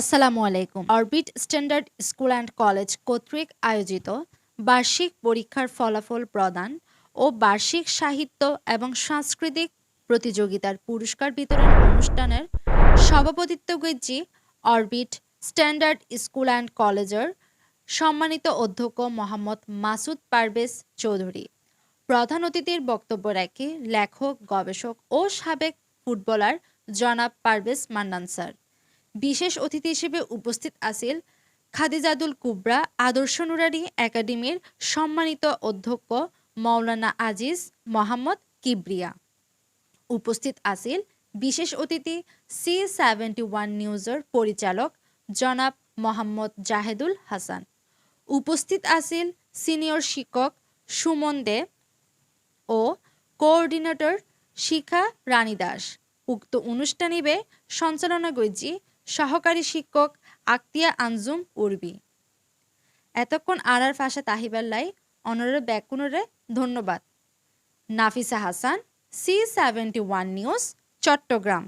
আসসালামু আলাইকুম। Orbit standard school and college কর্তৃক আয়োজিত বার্ষিক পরীক্ষার ফলাফল প্রদান ও বার্ষিক সাহিত্য এবং সাংস্কৃতিক প্রতিযোগিতার পুরস্কার বিতরণ অনুষ্ঠানের সভাপতিত্ব করছি অরবিট স্ট্যান্ডার্ড স্কুল অ্যান্ড কলেজের সম্মানিত অধ্যক্ষ মোহাম্মদ মাসুদ পারভেজ চৌধুরী। প্রধান অতিথির বক্তব্য রাখে লেখক, গবেষক ও সাবেক ফুটবলার জনাব পারভেজ মান্নান স্যার। বিশেষ অতিথি হিসেবে উপস্থিত আছেন খাদিজাদুল কুবরা, আদর্শ নুরারি একাডেমির সম্মানিত অধ্যক্ষ মাওলানা আজিজ মোহাম্মদ কিবরিয়া। উপস্থিত আছেন বিশেষ অতিথি সি সেভেন্টি ওয়ান নিউজের পরিচালক জনাব মোহাম্মদ জাহেদুল হাসান। উপস্থিত আছেন সিনিয়র শিক্ষক সুমন দে ও কোঅর্ডিনেটর শিখা রানী দাস। উক্ত অনুষ্ঠানিবে সঞ্চালনা করছি সহকারী শিক্ষক আক্তিয়া আনজুম উর্বি। এতক্ষণ আড়ার ফাঁসে তাহিবাল্লাই অনরে ব্যাকুনরে ধন্যবাদ। Nafisa Hasan C seventy one news Chittagong.